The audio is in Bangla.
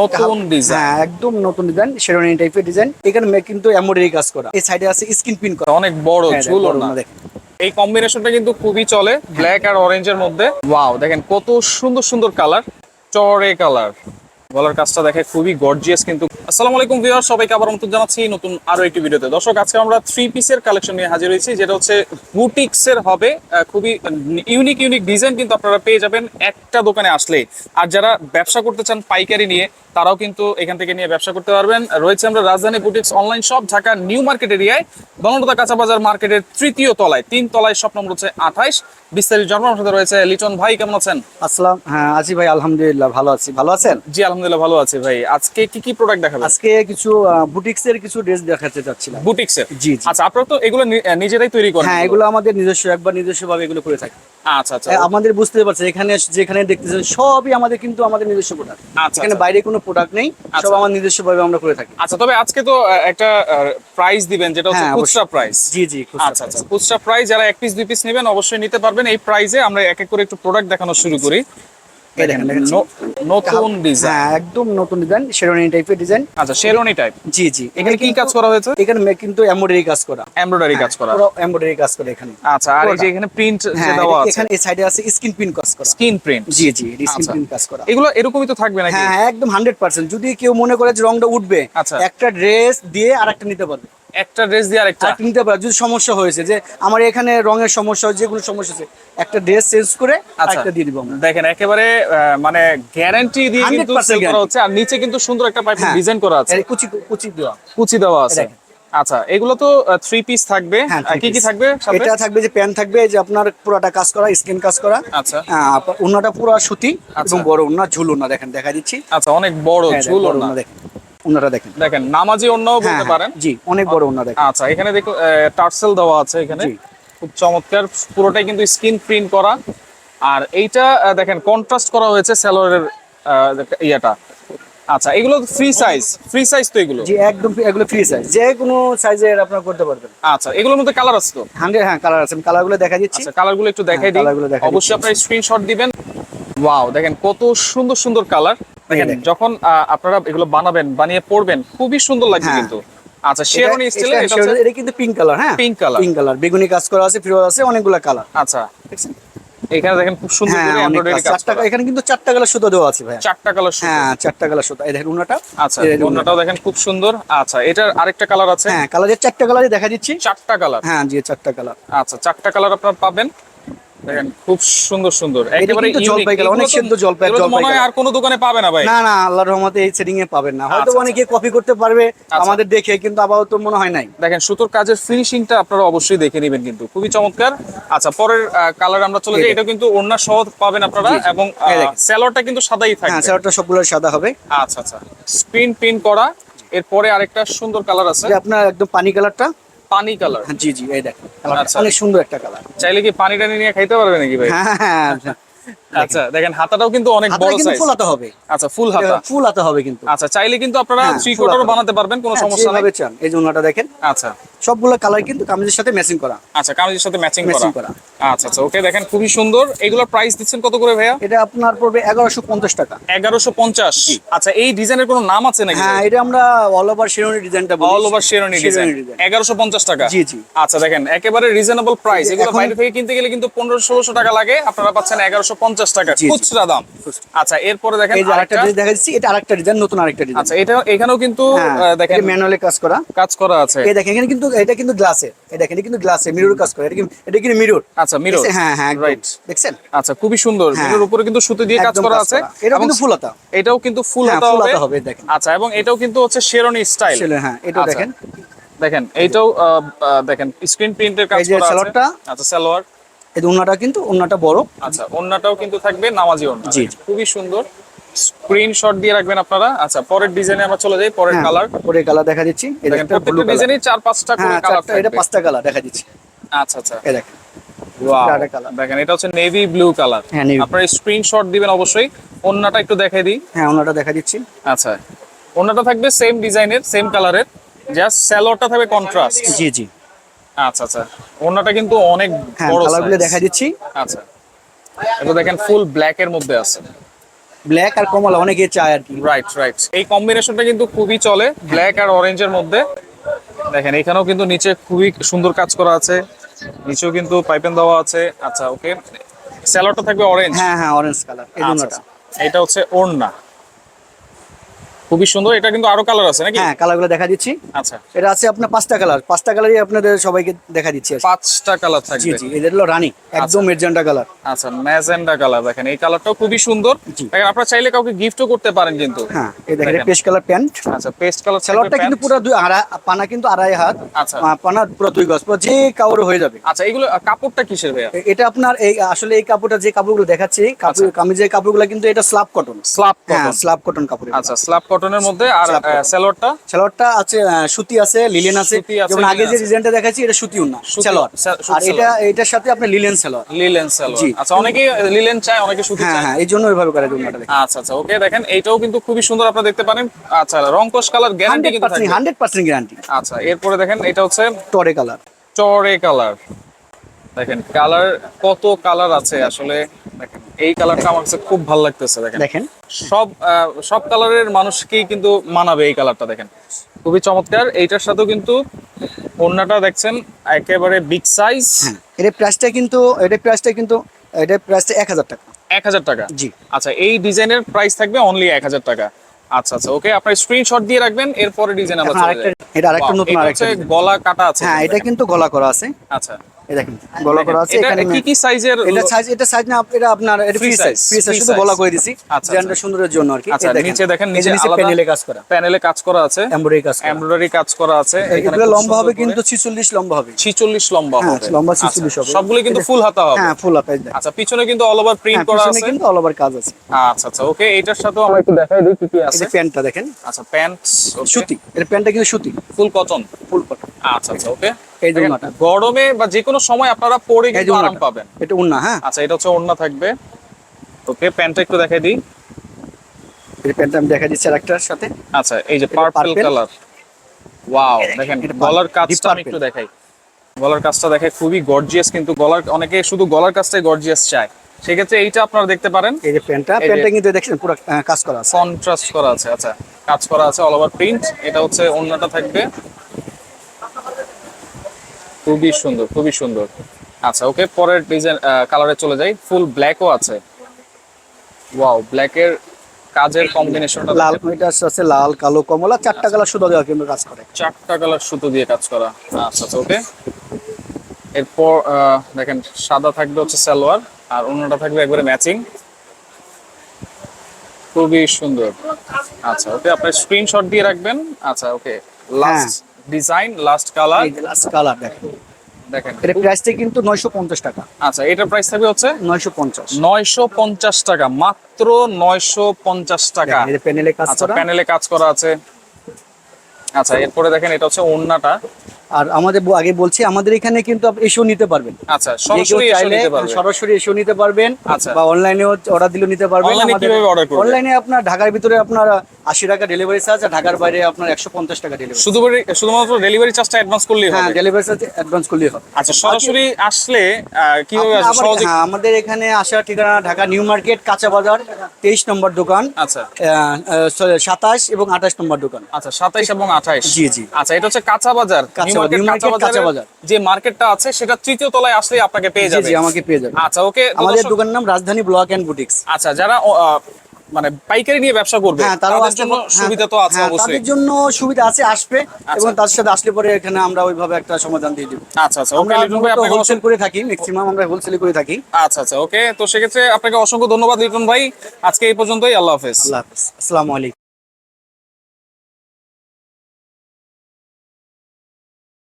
নতুন ডিজাইন হ্যাঁ একদম নতুন ডিজাইন শেরওয়ানি টাইপের ডিজাইন এখানে কিন্তু এমব্রয়ডারি কাজ করা। এই সাইডে আছে স্ক্রিন প্রিন্ট করা। অনেক বড় চুল বড় না। এই কম্বিনেশনটা কিন্তু খুবই চলে ব্ল্যাক আর অরেঞ্জের মধ্যে। ওয়াও দেখেন কত সুন্দর সুন্দর কালার চড়ে কালার গলার কাজটা দেখে খুবই গর্জিয়াস কিন্তু। আসসালামু আলাইকুম ভিউয়ার সবাইকে আবার নতুন জানাচ্ছি নতুন আরও একটি ভিডিওতে। দর্শক আজকে আমরা থ্রি পিসের কালেকশন নিয়ে হাজির হয়েছি যেটা হচ্ছে বুটিক্স এর হবে খুবই ইউনিক ইউনিক ডিজাইন কিন্তু আপনারা পেয়ে যাবেন একটা দোকানে আসলে আর যারা ব্যবসা করতে চান পাইকারি নিয়ে তারাও কিন্তু এখান থেকে নিয়ে ব্যবসা করতে পারবেন। রয়েছে আমরা রাজধানী boutiques online shop Dhaka new market এরিয়ায় বনলতা কাঁচা বাজার মার্কেটের তৃতীয় তলায় তিন তলায় শপ নম্বর হচ্ছে আঠাইশ বিস্তারিত জন্ম সাথে রয়েছে লিটন ভাই কেমন আছেন? আসসালাম হ্যাঁ আছি ভাই আলহামদুলিল্লাহ ভালো আছি। ভালো আছেন? জি আলহামদুলিল্লাহ ভালো আছি ভাই। আজকে কি কি প্রোডাক্ট দেখাবেন? আজকে কিছু বুটিক্স এর কিছু ড্রেস দেখাতে চাচ্ছিলাম। বুটিক্স এর জি। আচ্ছা আপনারা তো এগুলো নিজেরাই তৈরি করেন। হ্যাঁ এগুলো আমাদের নিজস্ব একবার নিজস্ব ভাবে এগুলো করে থাকি। আচ্ছা আচ্ছা। আমাদের বুঝতে পারছেন এখানে যেখানে দেখতেছেন সবই আমাদের কিন্তু আমাদের নিজস্ব প্রোডাক্ট আচ্ছা, এখানে আচ্ছা। বাইরে কোনো প্রোডাক্ট নেই সব আচ্ছা। আমার নিজস্ব ভাবে আমরা করে থাকি। আচ্ছা তবে আজকে তো একটা প্রাইস দিবেন যেটা হচ্ছে হ্যাঁ, খুচরা প্রাইস জি জি আচ্ছা আচ্ছা। খুচরা প্রাইস যারা এক পিস দুই পিস নেবেন অবশ্যই নিতে পারবেন। এই প্রাইসে আমরা এক এক করে একটু প্রোডাক্ট দেখানো শুরু করি। এই দেখেন, দেখেন। ন- নতুন ডিজাইন হ্যাঁ একদম নতুন ডিজাইন শেরওয়ানি টাইপের ডিজাইন আচ্ছা শেরওয়ানি টাইপ জি জি। এখানে কি কাজ করা হয়েছে? এখানে কিন্তু এমব্রয়ডারি কাজ করা। এমব্রয়ডারি কাজ করা। পুরো এমব্রয়ডারি কাজ করা এখানে। আচ্ছা আর এই যে এখানে প্রিন্ট হ্যাঁ আছে। এখানে এই সাইডে আছে স্ক্রিন প্রিন্ট কাজ করা। প্রিন্ট জি জি স্ক্রিন আচ্ছা। প্রিন্ট কাজ করা। এগুলো এরকমই তো থাকবে নাকি? হ্যাঁ হ্যাঁ, একদম হান্ড্রেড পার্সেন্ট যদি কেউ মনে করে যে রংটা উঠবে আচ্ছা। একটা ড্রেস দিয়ে আরেকটা নিতে পারবে। একটা ড্রেস দিয়ে আরেকটা। নিতে পারবে যদি সমস্যা হয়েছে যে আমার এখানে রঙের সমস্যা হয়, যে কোনো সমস্যা আছে একটা ড্রেস চেঞ্জ করে আচ্ছা। আরেকটা দিয়ে দিব আমরা। দেখেন একেবারে মানে গ্যারান্টি দিয়ে কিন্তু 100% করা হচ্ছে আর নিচে কিন্তু সুন্দর একটা পাইপ হ্যাঁ। ডিজাইন করা আছে। কুচি কুচি দেওয়া। কুচি দেওয়া আছে। আচ্ছা এগুলো তো থ্রি পিস থাকবে। হ্যাঁ কি কি থাকবে এটা থাকবে যে প্যান্ট থাকবে যে আপনার পুরোটা কাজ করা স্কিন কাজ করা। আচ্ছা। ওনাটা পুরো সুতি আচ্ছা। এবং বড় ওনা ঝুল ওনা দেখেন দেখা দিচ্ছি। আচ্ছা অনেক বড় হ্যাঁ, ঝুল বড় ওড়না। দেখেন। ওনাটা দেখেন। দেখেন নামাজি অন্যও হ্যাঁ বলতে পারেন। হ্যাঁ, জি অনেক বড় ওনা দেখেন। আচ্ছা এখানে দেখো টার্সেল দেওয়া আছে এখানে। খুব চমৎকার পুরোটাই কিন্তু স্কিন প্রিন্ট করা। আর এইটা দেখেন কন্ট্রাস্ট করা হয়েছে স্যালোয়ারের ইয়াটা। আচ্ছা এগুলো ফ্রি সাইজ ফ্রি সাইজ তো এগুলো? জি একদম এগুলো ফ্রি সাইজ যে কোনো সাইজের আপনারা করতে পারবেন। আচ্ছা এগুলোর মধ্যে কালার আছে তো? হান্ড্রেড হ্যাঁ কালার আছে। কালারগুলো দেখা দিচ্ছি। আচ্ছা কালারগুলো একটু দেখাই হ্যাঁ, দিই দেখাই অবশ্যই আপনারা স্ক্রিনশট দিবেন। ওয়াও দেখেন কত সুন্দর সুন্দর কালার দেখেন। যখন আপনারা এগুলো বানাবেন বানিয়ে পড়বেন খুবই সুন্দর লাগবে হ্যাঁ। কিন্তু। আচ্ছা শেরওয়ানি এটা- স্টাইলে এটা- কিন্তু পিঙ্ক কালার হ্যাঁ? Pink colour। পিঙ্ক কালার বেগুনি কাজ করা আছে ফিরোজ আছে অনেকগুলো কালার আচ্ছা এখানে দেখেন খুব সুন্দর হ্যাঁ এমব্রয়ডারি কাজ। কাজ করা। এখানে কিন্তু চারটা কালার সুতো দেওয়া আছে ভাই চারটা কালার হ্যাঁ চারটা কালার সুতো। এই দেখেন উনাটা আচ্ছা দেখেন দেখেন খুব সুন্দর। আচ্ছা এটার আরেকটা কালার আছে? হ্যাঁ কালারের চারটা কালারই দেখা দিচ্ছি। চারটা কালার হ্যাঁ জি চারটা কালার আচ্ছা চারটা কালার আপনারা পাবেন। দেখেন খুব সুন্দর সুন্দর। একেবারে জলপাই অনেক তো- সেদ্ধ জলপাই- জলপাই হয়। আর কোনো দোকানে পাবে না ভাই। না না আল্লাহর রহমতে এই সেটিং এ পাবেন না। হয়তো আচ্ছা, অনেকে কপি করতে পারবে আমাদের দেখে কিন্তু আপাতত মনে হয় নাই। দেখেন সুতোর কাজের ফিনিশিংটা আপনারা অবশ্যই দেখে নেবেন কিন্তু। খুবই চমৎকার। আচ্ছা পরের কালার আমরা চলে যাই। এটা কিন্তু ওড়না সহ পাবেন আপনারা এবং এই কিন্তু সাদাই হ্যাঁ থাকবে সবগুলো সাদা হবে। আচ্ছা আচ্ছা। স্ক্রিন প্রিন্ট করা। এরপরে আরেকটা সুন্দর কালার আছে। আপনার একদম পানি কালারটা পানি কালার হ্যাঁ জি জি এই দেখেন আচ্ছা। অনেক সুন্দর একটা কালার চাইলে কি পানি টানি নিয়ে খাইতে পারবে নাকি ভাই? হ্যাঁ হ্যাঁ হ্যাঁ আচ্ছা। দেখেন। হাতাটাও কিন্তু অনেক বড় সাইজ ফুল হাতা হবে। আচ্ছা ফুল হাতা। ফুল হাতা হবে কিন্তু। আচ্ছা চাইলে কিন্তু আপনারা থ্রি full বানাতে পারবেন কোনো সমস্যা নেই। এই জন্যটা দেখেন। আচ্ছা। সবগুলো কালার কিন্তু কামিজের সাথে ম্যাচিং করা। আচ্ছা কামিজের সাথে ম্যাচিং করা। করা। আচ্ছা আচ্ছা ওকে দেখেন খুবই সুন্দর। এগুলোর প্রাইস দিচ্ছেন কত করে ভাইয়া? এটা আপনার পড়বে এগারোশো পঞ্চাশ টাকা। এগারোশো পঞ্চাশ। আচ্ছা এই ডিজাইনের কোনো নাম আছে নাকি? হ্যাঁ এটা আমরা অল ওভার শিরোনি ডিজাইনটা বলি। অল ওভার শেরনি ডিজাইন শিরোনি ডিজাইন এগারোশো পঞ্চাশ টাকা। জি, জি। আচ্ছা দেখেন একেবারে রিজনেবল প্রাইস এগুলো বাইরে থেকে কিনতে গেলে কিন্তু পনেরো ষোলোশো টাকা লাগে। আপনারা পাচ্ছেন এগারোশো পঞ্চাশ টাকা। জি, জি। খুচরা দাম। আচ্ছা এরপরে দেখেন এই যে আরেকটা ডিজাইন দেখা যাচ্ছে এটা আরেকটা ডিজাইন নতুন আরেকটা ডিজাইন আচ্ছা এটা এখানেও কিন্তু হ্যাঁ দেখেন ম্যানুয়ালি কাজ করা। কাজ করা আছে। এই দেখেন এখানে কিন্তু এটা কিন্তু গ্লাসে এই দেখেন এটা কিন্তু গ্লাসে মিরর কাজ করা। এটা কি এটা কিন্তু মিরর আচ্ছা মিরর হ্যাঁ হ্যাঁ রাইট দেখছেন? আচ্ছা খুবই সুন্দর। হ্যাঁ। মিরর উপরে কিন্তু সুতো দিয়ে কাজ করা আছে। এবং কিন্তু ফুল হাতা এটাও কিন্তু ফুল হ্যাঁ, হাতা হবে। হাতা হবে, দেখেন। আচ্ছা এবং এটাও কিন্তু হচ্ছে শেরনি স্টাইল হ্যাঁ এটাও দেখেন। দেখেন এইটাও দেখেন স্ক্রিন প্রিন্টের কাজ করা আছে। সালোয়ারটা। আচ্ছা সালোয়ার। এই যে ওনাটা কিন্তু ওনাটা বড়। আচ্ছা ওন্নাটাও কিন্তু থাকবে নামাজি ওন্না জি। খুবই সুন্দর। স্ক্রিনশট দিয়ে রাখবেন আপনারা। আচ্ছা পরের ডিজাইনে আমরা চলে যাই পরের হ্যাঁ কালার পরে কালার দেখা দিচ্ছি। এই একটা ব্লু প্রত্যেকটা ডিজাইনে চার পাঁচটা করে হ্যাঁ কালার এটা পাঁচটা কালার দেখা দিচ্ছি। আচ্ছা আচ্ছা। এই দেখেন এটা হচ্ছে নেভি ব্লু কালার হ্যাঁ, navy আপনারা স্ক্রিনশট দিবেন অবশ্যই। ওন্নাটা একটু দেখাই দিই। হ্যাঁ দেখা দিচ্ছি। আচ্ছা ওন্নাটা থাকবে সেম ডিজাইনের সেম কালারের জাস্ট স্যালোয়ারটা থাকবে কন্ট্রাস্ট জি জি। আচ্ছা আচ্ছা। ওন্নাটা কিন্তু অনেক হ্যাঁ বড় কালারগুলো দেখা দিচ্ছি। আচ্ছা। এটা দেখেন ফুল ব্ল্যাক এর মধ্যে আছে। ব্ল্যাক আর কমলা অনেকে চায় আর কি। রাইট রাইট এই কম্বিনেশনটা কিন্তু খুবই চলে ব্ল্যাক আর অরেঞ্জের মধ্যে। দেখেন এখানেও কিন্তু নিচে খুবই সুন্দর কাজ করা আছে। নিচেও কিন্তু পাইপেন দেওয়া আছে। আচ্ছা ওকে স্যালোডটা থাকবে অরেঞ্জ হ্যাঁ হ্যাঁ অরেঞ্জ কালার এই জন্যটা। এটা হচ্ছে ওড়না। খুবই সুন্দর। এটা কিন্তু আরও কালার আছে নাকি? হ্যাঁ কালারগুলো দেখা দিচ্ছি। আচ্ছা। এটা আছে আপনার পাঁচটা কালার পাঁচটা কালারই আপনাদের সবাইকে দেখা দিচ্ছি পাঁচটা কালার থাকবে। জি এদের হলো রানী একদম মেজেন্টা কালার আচ্ছা ম্যাজেন্ডা কালার দেখেন। এই কালারটাও খুবই সুন্দর। দেখেন আপনারা চাইলে কাউকে গিফটও করতে পারেন কিন্তু। হ্যাঁ এই দেখেন। পেস্ট কালার প্যান্ট আচ্ছা পেস্ট কালার স্যালোয়ারটা কিন্তু পুরো দুই আড়াই পানা কিন্তু আড়াই হাত। আচ্ছা। পানা পুরো দুই গজ পুরো যে কাউর হয়ে যাবে। আচ্ছা এগুলো কাপড়টা কিসের ভাইয়া? এটা আপনার এই আসলে এই কাপড়টা যে কাপড়গুলো দেখাচ্ছি কাপড় কামিজের কাপড়গুলো কিন্তু এটা slub cotton slub cotton slub cotton কাপড় এটা। আচ্ছা স্ল্যাব কটনের মধ্যে আর। স্যালোয়ারটা সালোয়ারটা আছে সুতি আছে লিলেন আছে। যেমন আগে যে। ডিজাইনটা দেখাচ্ছি এটা সুতি সুতি- সালোয়ার আর এটা এটার সাথে আপনি লিলেন সালোয়ার লিলেন সালোয়ার আচ্ছা অনেকেই লিলেন চায় অনেকে সুতি হ্যাঁ চায়। হ্যাঁ এই জন্য ওইভাবে করে দেখেন। আচ্ছা আচ্ছা ওকে দেখেন এইটাও কিন্তু খুবই সুন্দর আপনারা দেখতে পারেন। আচ্ছা রংকশ কালার গ্যারান্টি কিন্তু হান্ড্রেড পার্সেন্ট গ্যারান্টি আচ্ছা এরপরে দেখেন এটা হচ্ছে টরে কালার চড়ে কালার দেখেন কালার কত কালার আছে আসলে। এই কালারটা আমার কাছে খুব ভালো লাগতেছে দেখেন। দেখেন। সব সব কালারের মানুষকেই কিন্তু মানাবে এই কালারটা দেখেন। খুবই চমৎকার। এইটার সাথেও কিন্তু ওড়নাটা দেখছেন একেবারে বিগ সাইজ হ্যাঁ এটার প্রাইসটা কিন্তু এটার প্রাইসটা কিন্তু এটার প্রাইসটা এক হাজার টাকা। এক হাজার টাকা? জি। আচ্ছা এই ডিজাইনের প্রাইস থাকবে অনলি এক হাজার টাকা। আচ্ছা আচ্ছা ওকে আপনার স্ক্রিনশট দিয়ে রাখবেন এরপরে ডিজাইন আমরা এখন চলে আরেকটা এটা আরেকটা নতুন আরেকটা গলা কাটা আছে। হ্যাঁ এটা কিন্তু গলা করা আছে। আচ্ছা। এই দেখেন গলা করা আছে এখানে কি কি সাইজের এটা সাইজ এটা সাইজ না এটা আপনার এটা ফ্রি সাইজ ফ্রি সাইজ শুধু গলা করে দিছি আচ্ছা, ডিজাইনটা সুন্দরের জন্য আর কি। আচ্ছা নিচে দেখেন নিচে যে নিচে আলাদা প্যানেলে কাজ করা। প্যানেলে কাজ করা আছে। এমব্রয়ডারি কাজ করা। এমব্রয়ডারি কাজ করা আছে। এখানে লম্বা হবে কিন্তু 46 লম্বা হবে। 46 লম্বা হ্যাঁ, হবে। লম্বা আচ্ছা, 46 হবে। সবগুলো কিন্তু ফুল হাতা হবে। হ্যাঁ ফুল আপাইজ আচ্ছা পিছনে কিন্তু অল ওভার প্রিন্ট হ্যাঁ করা আছে। কিন্তু অল ওভার কাজ আছে। আচ্ছা আচ্ছা ওকে এটার সাথেও আমরা একটু দেখাই দিই কি কি আছে। প্যান্টটা দেখেন। আচ্ছা প্যান্ট সুতি এর প্যান্টটা কিন্তু সুতি। ফুল কটন ফুল কটন আচ্ছা আচ্ছা ওকে এই গরমে বা যে কোনো সময় আপনারা পরে কিন্তু আরাম পাবেন। এটা উন্না হ্যাঁ। আচ্ছা এটা হচ্ছে ওড়না থাকবে। ওকে প্যান্টটা একটু দেখাই দিই। এই প্যান্টটা আমি দেখা দিচ্ছি আরেকটার সাথে। আচ্ছা এই যে পার্পল কালার ওয়াও দেখেন গলার কাজটা আমি একটু দেখাই। গলার কাজটা দেখে খুবই গর্জিয়াস কিন্তু গলার অনেকে শুধু গলার কাজটাই গর্জিয়াস চায়। সেক্ষেত্রে এইটা আপনারা দেখতে পারেন। এই যে প্যান্টটা প্যান্টটা কিন্তু দেখছেন পুরো কাজ করা আছে। কন্ট্রাস্ট করা আছে আচ্ছা। কাজ করা আছে অল ওভার প্রিন্ট এটা হচ্ছে অন্যটা থাকবে। খুবই সুন্দর খুবই সুন্দর। আচ্ছা ওকে পরের ডিজাইন কালারে চলে যাই। ফুল ব্ল্যাকও আছে। ওয়াও ব্ল্যাকের কাজের কম্বিনেশনটা লাল এটা আছে লাল কালো কমলা চারটা কালার সুতো দেওয়া কিন্তু কাজ করে। চারটা কালার সুতো দিয়ে কাজ করা। আচ্ছা আচ্ছা ওকে। এরপর দেখেন সাদা থাকবে হচ্ছে সালোয়ার আর অন্যটা থাকবে একবারে ম্যাচিং খুবই সুন্দর। আচ্ছা ওকে আপনার স্ক্রিনশট দিয়ে রাখবেন। আচ্ছা okay last design last colour এই লাস্ট কালার দেখেন। দেখেন। এর প্রাইসটা কিন্তু 950 টাকা। আচ্ছা এটা প্রাইস থাকবে হচ্ছে? 950 নয়শো পঞ্চাশ টাকা মাত্র নয়শো পঞ্চাশ টাকা। এর প্যানেলে কাজ আচ্ছা করা। প্যানেলে কাজ করা আছে। আচ্ছা এরপরে দেখেন এটা হচ্ছে ওড়নাটা। আর আমাদের আগে বলছি আমাদের এখানে কিন্তু আপনি এসেও নিতে পারবেন। আচ্ছা সরাসরি চাইলে এসেও নিতে পারবেন আচ্ছা। বা অনলাইনেও অর্ডার দিলেও নিতে পারবেন? অনলাইনে আপনার ঢাকার ভিতরে আপনার 80 টাকা ডেলিভারি চার্জ আর ঢাকার বাইরে আপনার 150 টাকা ডেলিভারি শুধু শুধুমাত্র ডেলিভারি চার্জটা অ্যাডভান্স করলেই হ্যাঁ হবে। ডেলিভারি চার্জ অ্যাডভান্স করলেই হবে। আচ্ছা সরাসরি আসলে কীভাবে সহজে হ্যাঁ, আমাদের এখানে আসার ঠিকানা ঢাকা নিউ মার্কেট কাঁচা বাজার তেইশ নম্বর দোকান। আচ্ছা। সাতাশ এবং আঠাশ নম্বর দোকান। আচ্ছা সাতাশ এবং আঠাশ জি, জি। আচ্ছা এটা হচ্ছে কাঁচা বাজার কাঁচা মার্কেট কাঁচা বাজার। যে মার্কেটটা আছে সেটা তৃতীয় তলায় আসলে আপনাকে পেয়ে যাবে জি আমাকে পেয়ে যাবেন আচ্ছা ওকে আমাদের দোকানের নাম রাজধানী ব্লক অ্যান্ড বুটিক্স। আচ্ছা যারা মানে পাইকারি নিয়ে ব্যবসা করবে হ্যাঁ তাদের জন্য হ্যাঁ, সুবিধা তো আছে হ্যাঁ, অবশ্যই। তাদের জন্য সুবিধা আছে আসবে এবং তার সাথে আসলে পরে এখানে আমরা ওইভাবে একটা সমাধান দিয়ে দিব। আচ্ছা আচ্ছা ওকে লিটন ভাই আপনাকে হোলসেল করে থাকি ম্যাক্সিমাম আমরা হোলসেল করে থাকি। আচ্ছা আচ্ছা ওকে তো সেক্ষেত্রে আপনাকে অসংখ্য ধন্যবাদ লিটন ভাই। আজকে এই পর্যন্তই আল্লাহ হাফেজ। আল্লাহ হাফেজ। আসসালামু আলাইকুম।